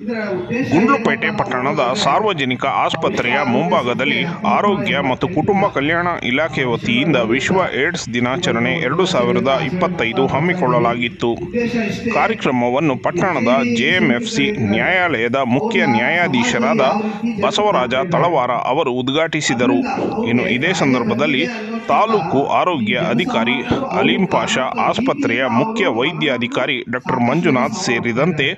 ಗುಂಡ್ಲುಪೇಟೆ ಪಟ್ಟಣದ ಸಾರ್ವಜನಿಕ ಆಸ್ಪತ್ರೆಯ ಮುಂಭಾಗದಲ್ಲಿ ಆರೋಗ್ಯ ಮತ್ತು ಕುಟುಂಬ ಕಲ್ಯಾಣ ಇಲಾಖೆ ವತಿಯಿಂದ ವಿಶ್ವ ಏಡ್ಸ್ ದಿನಾಚರಣೆ ಎರಡು ಸಾವಿರದ ಇಪ್ಪತ್ತೈದು ಹಮ್ಮಿಕೊಳ್ಳಲಾಗಿತ್ತು. ಕಾರ್ಯಕ್ರಮವನ್ನು ಪಟ್ಟಣದ ಜೆಎಂಎಫ್ಸಿ ನ್ಯಾಯಾಲಯದ ಮುಖ್ಯ ನ್ಯಾಯಾಧೀಶರಾದ ಬಸವರಾಜ ತಳವಾರ ಅವರು ಉದ್ಘಾಟಿಸಿದರು. ಇನ್ನು ಇದೇ ಸಂದರ್ಭದಲ್ಲಿ ತಾಲೂಕು ಆರೋಗ್ಯ ಅಧಿಕಾರಿ ಅಲೀಂ ಪಾಷಾ, ಆಸ್ಪತ್ರೆಯ ಮುಖ್ಯ ವೈದ್ಯಾಧಿಕಾರಿ ಡಾಕ್ಟರ್ ಮಂಜುನಾಥ್ ಸೇರಿದಂತೆ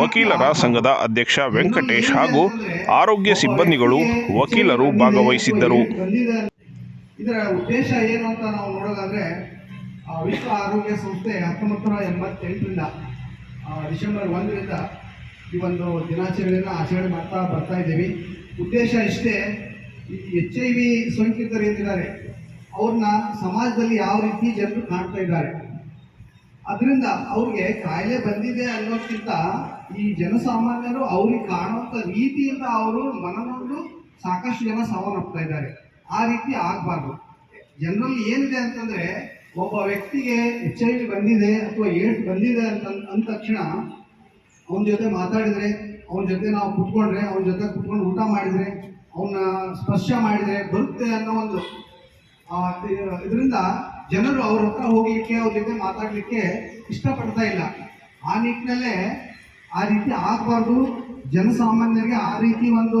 ವಕೀಲರ ಸಂಘದ ಅಧ್ಯಕ್ಷ ವೆಂಕಟೇಶ್ ಹಾಗೂ ಆರೋಗ್ಯ ಸಿಬ್ಬಂದಿಗಳು ವಕೀಲರು ಭಾಗವಹಿಸಿದ್ದರು. ಇದರ ಉದ್ದೇಶ ಏನು ಅಂತ ನಾವು ನೋಡೋದಾದರೆ ವಿಶ್ವ ಆರೋಗ್ಯ ಸಂಸ್ಥೆ ಹತ್ತೊಂಬತ್ತು ನೂರ ಎಂಬತ್ತೆಂಟರಿಂದ ಡಿಸೆಂಬರ್ ಒಂದರಿಂದ ಈ ಒಂದು ದಿನಾಚರಣೆಯನ್ನು ಆಚರಣೆ ಮಾಡ್ತಾ ಬರ್ತಾ ಇದ್ದೀವಿ. ಉದ್ದೇಶ ಇಷ್ಟೇ ಎಚ್ ಐ ವಿ ಸೋಂಕಿತರು ಏನಿದ್ದಾರೆ ಅವ್ರನ್ನ ಸಮಾಜದಲ್ಲಿ ಯಾವ ರೀತಿ ಜನರು ಕಾಣ್ತಾ ಇದ್ದಾರೆ ಅದರಿಂದ ಅವ್ರಿಗೆ ಕಾಯಿಲೆ ಬಂದಿದೆ ಅನ್ನೋದಕ್ಕಿಂತ ಈ ಜನಸಾಮಾನ್ಯರು ಅವ್ರಿಗೆ ಕಾಣುವಂಥ ರೀತಿಯಿಂದ ಅವರು ಮನನೊಂದು ಸಾಕಷ್ಟು ಜನ ಸಾವನ್ನಪ್ತಾ ಇದ್ದಾರೆ. ಆ ರೀತಿ ಆಗಬಾರ್ದು. ಜನರಲ್ಲಿ ಏನಿದೆ ಅಂತಂದ್ರೆ ಒಬ್ಬ ವ್ಯಕ್ತಿಗೆ ಎಚ್ ಐ ವಿ ಬಂದಿದೆ ಅಥವಾ ಏಡ್ಸ್ ಬಂದಿದೆ ಅಂತ ಅಂದ ತಕ್ಷಣ ಅವನ ಜೊತೆ ಮಾತಾಡಿದ್ರೆ, ಅವನ ಜೊತೆ ನಾವು ಕುತ್ಕೊಂಡ್ರೆ, ಅವನ ಜೊತೆ ಕುತ್ಕೊಂಡು ಊಟ ಮಾಡಿದ್ರೆ, ಅವನ್ನ ಸ್ಪರ್ಶ ಮಾಡಿದ್ರೆ ಬರುತ್ತೆ ಅನ್ನೋ ಒಂದು ಇದರಿಂದ ಜನರು ಅವ್ರ ಹತ್ರ ಹೋಗ್ಲಿಕ್ಕೆ, ಅವ್ರ ಜೊತೆ ಮಾತಾಡ್ಲಿಕ್ಕೆ ಇಷ್ಟಪಡ್ತಾ ಇಲ್ಲ. ಆ ನಿಟ್ಟಿನಲ್ಲೇ ಆ ರೀತಿ ಆಗಬಾರ್ದು. ಜನಸಾಮಾನ್ಯರಿಗೆ ಆ ರೀತಿ ಒಂದು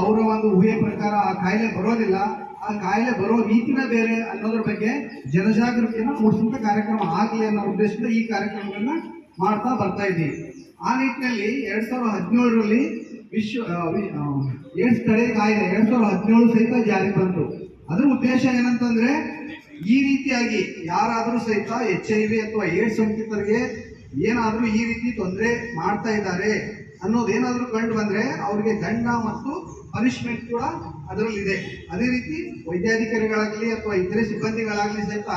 ಅವರ ಒಂದು ಊಹೆ ಪ್ರಕಾರ ಆ ಕಾಯಿಲೆ ಬರೋದಿಲ್ಲ. ಆ ಕಾಯಿಲೆ ಬರೋ ರೀತಿನ ಬೇರೆ ಅನ್ನೋದ್ರ ಬಗ್ಗೆ ಜನಜಾಗೃತಿಯನ್ನು ಮೂಡಿಸುವಂಥ ಕಾರ್ಯಕ್ರಮ ಆಗಲಿ ಅನ್ನೋ ಉದ್ದೇಶದಿಂದ ಈ ಕಾರ್ಯಕ್ರಮಗಳನ್ನ ಮಾಡ್ತಾ ಬರ್ತಾ ಇದ್ದೀವಿ. ಆ ನಿಟ್ಟಿನಲ್ಲಿ ಎರಡ್ ಸಾವಿರದ ಹದಿನೇಳರಲ್ಲಿ ವಿಶ್ವ ಏಡ್ಸ್ ತಡೆ ಕಾಯಿಲೆ ಎರಡ್ ಸಾವಿರದ ಹದಿನೇಳು ಸಹಿತ ಜಾರಿಗೆ ಬಂತು. ಅದರ ಉದ್ದೇಶ ಏನಂತಂದ್ರೆ ಈ ರೀತಿಯಾಗಿ ಯಾರಾದರೂ ಸಹಿತ ಎಚ್ ಐ ವಿ ಅಥವಾ ಏಡ್ಸ್ ಸೋಂಕಿತರಿಗೆ ಏನಾದರೂ ಈ ರೀತಿ ತೊಂದರೆ ಮಾಡ್ತಾ ಇದ್ದಾರೆ ಅನ್ನೋದೇನಾದರೂ ಕಂಡು ಬಂದರೆ ಅವರಿಗೆ ದಂಡ ಮತ್ತು ಪನಿಷ್ಮೆಂಟ್ ಕೂಡ ಅದರಲ್ಲಿದೆ. ಅದೇ ರೀತಿ ವೈದ್ಯಾಧಿಕಾರಿಗಳಾಗಲಿ ಅಥವಾ ಇತರೆ ಸಿಬ್ಬಂದಿಗಳಾಗಲಿ ಸಹಿತ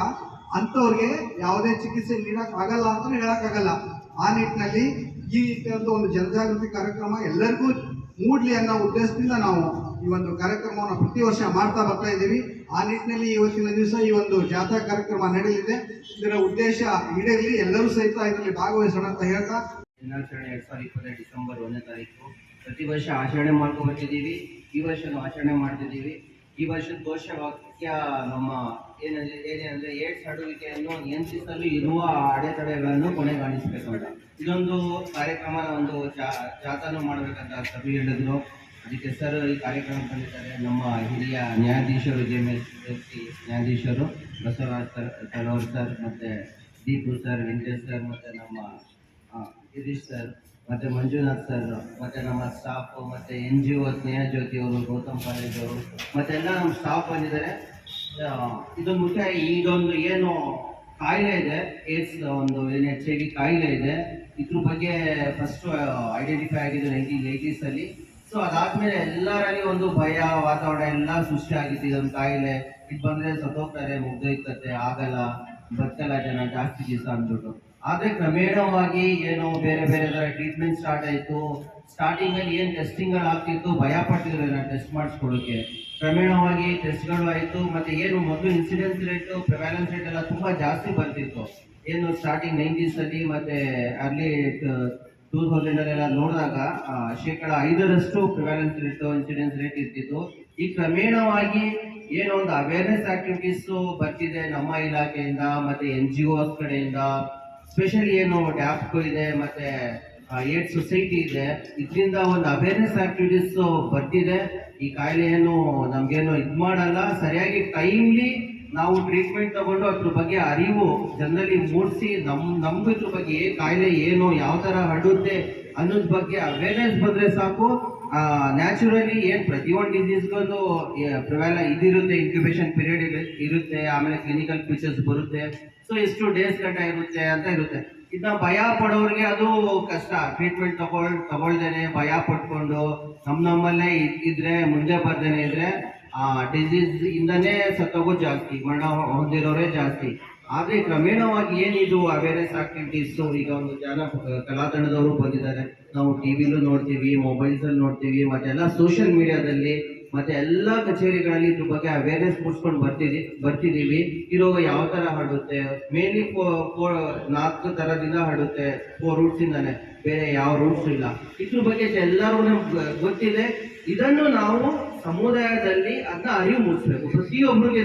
ಅಂಥವ್ರಿಗೆ ಯಾವುದೇ ಚಿಕಿತ್ಸೆ ನೀಡೋಕ್ಕಾಗಲ್ಲ ಅಂತ ಹೇಳೋಕ್ಕಾಗಲ್ಲ ಆ ನಿಟ್ಟಿನಲ್ಲಿ ಈ ರೀತಿಯಾದ ಒಂದು ಜನಜಾಗೃತಿ ಕಾರ್ಯಕ್ರಮ ಎಲ್ಲರಿಗೂ ಮೂಡ್ಲಿ ಅನ್ನೋ ಉದ್ದೇಶದಿಂದ ನಾವು ಈ ಒಂದು ಕಾರ್ಯಕ್ರಮವನ್ನು ಪ್ರತಿ ವರ್ಷ ಮಾಡ್ತಾ ಬರ್ತಾ ಇದ್ದೀವಿ. ಆ ನಿಟ್ಟಿನಲ್ಲಿ ಇವತ್ತಿನ ದಿವಸ ಈ ಒಂದು ಜಾಥಾ ಕಾರ್ಯಕ್ರಮ ನಡೆಯಲಿದೆ. ಇದರ ಉದ್ದೇಶ ಈಡೇರಲಿ ಎಲ್ಲರೂ ಸಹಿತ ಇದರಲ್ಲಿ ಭಾಗವಹಿಸೋಣ ಅಂತ ಹೇಳ್ತಾ. ದಿನಾಚರಣೆ ಎರಡ್ ಸಾವಿರದ ಇಪ್ಪತ್ತೈದು ಡಿಸೆಂಬರ್ ಒಂದನೇ ತಾರೀಕು. ಪ್ರತಿ ವರ್ಷ ಆಚರಣೆ ಮಾಡ್ಕೊಂಡು ಬರ್ತಿದ್ದೀವಿ. ಈ ವರ್ಷನೂ ಆಚರಣೆ ಮಾಡ್ತಿದ್ದೀವಿ. ಈ ವರ್ಷದ ಘೋಷವಾಕ್ಯ ನಮ್ಮ ಏನಂದ್ರೆ ಏನೇನಂದ್ರೆ ಏಡ್ಸ್ ಹರಡುವಿಕೆಯನ್ನು ನಿಯಂತ್ರಿಸಲು ಇರುವ ಅಡೆತಡೆಗಳನ್ನು ಕೊನೆಗಾಣಿಸಬೇಕು ಅಂತ ಇದೊಂದು ಕಾರ್ಯಕ್ರಮದ ಒಂದು ಜಾ- ಜಾಥಾನು ಮಾಡಬೇಕಂತ ಸಭೆ ಹೇಳಿದ್ರು ಅದಕ್ಕೆ ಸರ್ ಈ ಕಾರ್ಯಕ್ರಮ ಬಂದಿದ್ದಾರೆ ನಮ್ಮ ಹಿರಿಯ ನ್ಯಾಯಾಧೀಶರು ಜೆ ಎಂ ಎಸ್ ನ್ಯಾಯಾಧೀಶರು ಬಸವರಾಜ್ ಸರ್ ತಲವರ್ ಸರ್ ಮತ್ತು ದೀಪು ಸರ್, ವೆಂಕಟೇಶ್ ಸರ್ ಮತ್ತು ನಮ್ಮ ಗಿರೀಶ್ ಸರ್ ಮತ್ತೆ ಮಂಜುನಾಥ್ ಸರ್ ಮತ್ತೆ ನಮ್ಮ ಸ್ಟಾಫ್ ಮತ್ತೆ ಎನ್ ಜಿ ಓ ಸ್ನೇಹ ಜ್ಯೋತಿ ಅವರು, ಗೌತಮ್ ಕಾಲೇಜ್ ಅವರು ಮತ್ತೆ ಎಲ್ಲ ನಮ್ಮ ಸ್ಟಾಫ್ ಬಂದಿದ್ದಾರೆ. ಇದು ಮುಖ್ಯ ಇದೊಂದು ಏನು ಕಾಯಿಲೆ ಇದೆ ಏಡ್ಸ್ ಒಂದು ಏನು ಹೆಚ್ಚಾಗಿ ಕಾಯಿಲೆ ಇದೆ. ಇದ್ರ ಬಗ್ಗೆ ಫಸ್ಟ್ ಐಡೆಂಟಿಫೈ ಆಗಿದೆ ನೈನ್ಟೀನ್ ಏಯ್ಟೀಸಲ್ಲಿ ಸೊ ಅದಾದ್ಮೇಲೆ ಎಲ್ಲರಲ್ಲಿ ಒಂದು ಭಯ, ವಾತಾವರಣ ಎಲ್ಲ ಸೃಷ್ಟಿ ಆಗಿತ್ತು. ಇದೊಂದು ಕಾಯಿಲೆ. ಇದು ಬಂದ್ರೆ ಸತ್ತೋಗ್ತಾರೆ ಮುಗ್ದೋಯ್ತತೆ ಆಗಲ್ಲ. ಬದುಕಲ್ಲ ಜನ, ಜಾಸ್ತಿ ದಿವಸ ಅಂದ್ಬಿಟ್ಟು. ಆದ್ರೆ ಕ್ರಮೇಣವಾಗಿ ಏನು ಬೇರೆ ಬೇರೆ ತರ ಟ್ರೀಟ್ಮೆಂಟ್ ಸ್ಟಾರ್ಟ್ ಆಯ್ತು. ಸ್ಟಾರ್ಟಿಂಗ್ ಅಲ್ಲಿ ಏನ್ ಟೆಸ್ಟಿಂಗ್ ಆಗ್ತಿತ್ತು, ಭಯ ಪಟ್ಟಿದ್ರು ಟೆಸ್ಟ್ ಮಾಡಿಸ್ಕೊಳ್ಳೋಕೆ. ಕ್ರಮೇಣವಾಗಿ ಟೆಸ್ಟ್ಗಳು ಆಯ್ತು. ಮತ್ತೆ ಏನು ಮೊದಲು ಇನ್ಸಿಡೆನ್ಸ್ ರೇಟ್ ಪ್ರಿವ್ಯಾಲೆನ್ಸ್ ರೇಟ್ ಎಲ್ಲ ತುಂಬಾ ಜಾಸ್ತಿ ಬರ್ತಿತ್ತು ಏನು ಸ್ಟಾರ್ಟಿಂಗ್ ನೈಂಟೀಸ್ ಅಲ್ಲಿ, ಮತ್ತೆ ಅರ್ಲಿ ಟೂ ತೌಸಂಡ್ ಅಲ್ಲೆಲ್ಲ ನೋಡಿದಾಗ ಶೇಕಡ ಐದರಷ್ಟು ಪ್ರಿವ್ಯಾಲೆನ್ಸ್ ರೇಟ್ ಇನ್ಸಿಡೆನ್ಸ್ ರೇಟ್ ಇರ್ತಿತ್ತು. ಈ ಕ್ರಮೇಣವಾಗಿ ಏನೋ ಒಂದು ಅವೇರ್ನೆಸ್ ಆಕ್ಟಿವಿಟೀಸ್ ಬರ್ತಿದೆ ನಮ್ಮ ಇಲಾಖೆಯಿಂದ, ಮತ್ತೆ ಎನ್ ಜಿ ಒಸ್ ಕಡೆಯಿಂದ. ಸ್ಪೆಷಲಿ ಏನು ಟ್ಯಾಪ್ಕೋ ಇದೆ, ಮತ್ತೆ ಏಡ್ ಸೊಸೈಟಿ ಇದೆ. ಇದರಿಂದ ಒಂದು ಅವೇರ್ನೆಸ್ ಆಕ್ಟಿವಿಟೀಸ್ ಬರ್ತಿದೆ. ಈ ಕಾಯಿಲೆಯನ್ನು ನಮ್ಗೇನು ಇದು ಮಾಡಲ್ಲ. ಸರಿಯಾಗಿ ಟೈಮ್ಲಿ ನಾವು ಟ್ರೀಟ್ಮೆಂಟ್ ತಗೊಂಡು ಅದ್ರ ಬಗ್ಗೆ ಅರಿವು ಜನರಲ್ಲಿ ಮೂಡಿಸಿ, ನಮ್ ನಮ್ಗೂ ಇದ್ರ ಬಗ್ಗೆ ಕಾಯಿಲೆ ಏನು, ಯಾವ ತರ ಹರಡುತ್ತೆ ಅನ್ನೋದ್ ಬಗ್ಗೆ ಅವೇರ್ನೆಸ್ ಬಂದ್ರೆ ಸಾಕು. ನ್ಯಾಚುರಲಿ ಏನ್ ಪ್ರತಿಯೊಂದು ಡಿಸೀಸ್ಗೊಂದು ಪ್ರಿವ್ಯಾಲ ಇದಿರುತ್ತೆ ಇನ್ಕ್ಯುಬೇಷನ್ ಪೀರಿಯಡ್ ಇರುತ್ತೆ, ಆಮೇಲೆ ಕ್ಲಿನಿಕಲ್ ಫೀಚರ್ಸ್ ಬರುತ್ತೆ. ಸೊ ಎಷ್ಟು ಡೇಸ್ ಗಂಟ ಇರುತ್ತೆ ಅಂತ ಇರುತ್ತೆ. ಇದನ್ನ ಭಯ ಪಡೋರಿಗೆ ಅದು ಕಷ್ಟ. ಟ್ರೀಟ್ಮೆಂಟ್ ತಗೊಳ್, ತಗೊಳ್ದೇನೆ ಭಯ ಪಟ್ಕೊಂಡು ನಮ್ಮ ನಮ್ಮಲ್ಲೇ ಇದ್- ಇದ್ರೆ, ಮುಂದೆ ಬರ್ದೇನೆ ಇದ್ರೆ ಆ ಡಿಸೀಸ್ ಇಂದನೇ ಸತ್ತೋಗೋ ಜಾಸ್ತಿ, ಮರಣ ಹೊಂದಿರೋರೇ ಜಾಸ್ತಿ. ಆದ್ರೆ ಕ್ರಮೇಣವಾಗಿ ಏನಿದು ಅವೇರ್ನೆಸ್ ಆಕ್ಟಿವಿಟೀಸ್ ಈಗ ಒಂದು ಜನ ಕಲಾ ತಂಡದವರು ಬಂದಿದ್ದಾರೆ. ನಾವು ಟಿವಿಲೂ ನೋಡ್ತೀವಿ ಮೊಬೈಲ್ಸ್ ಅಲ್ಲಿ ನೋಡ್ತೀವಿ, ಮತ್ತೆ ಎಲ್ಲ ಸೋಷಿಯಲ್ ಮೀಡಿಯಾದಲ್ಲಿ ಮತ್ತೆ ಎಲ್ಲ ಕಚೇರಿಗಳಲ್ಲಿ ಇದ್ರ ಬಗ್ಗೆ ಅವೇರ್ನೆಸ್ ಮೂಡಿಸ್ಕೊಂಡು ಬರ್ತೀವಿ ಬರ್ತಿದ್ದೀವಿ ಈ ರೋಗ ಯಾವ ತರ ಹರಡುತ್ತೆ? ಮೇನ್ಲಿ ನಾಲ್ಕು ತರದಿಂದ ಹರಡುತ್ತೆ ಫೋರ್ ರೂಟ್ಸ್ ಇಂದಾನೆ. ಬೇರೆ ಯಾವ ರೂಟ್ಸ್ ಇಲ್ಲ. ಇದ್ರ ಬಗ್ಗೆ ಎಲ್ಲರೂ ನಮ್ಗೆ ಗೊತ್ತಿದೆ. ಇದನ್ನು ನಾವು ಸಮುದಾಯದಲ್ಲಿ ಅದನ್ನ ಅರಿವು ಮೂಡಿಸ್ಬೇಕು. ಪ್ರತಿಯೊಬ್ಬರಿಗೆ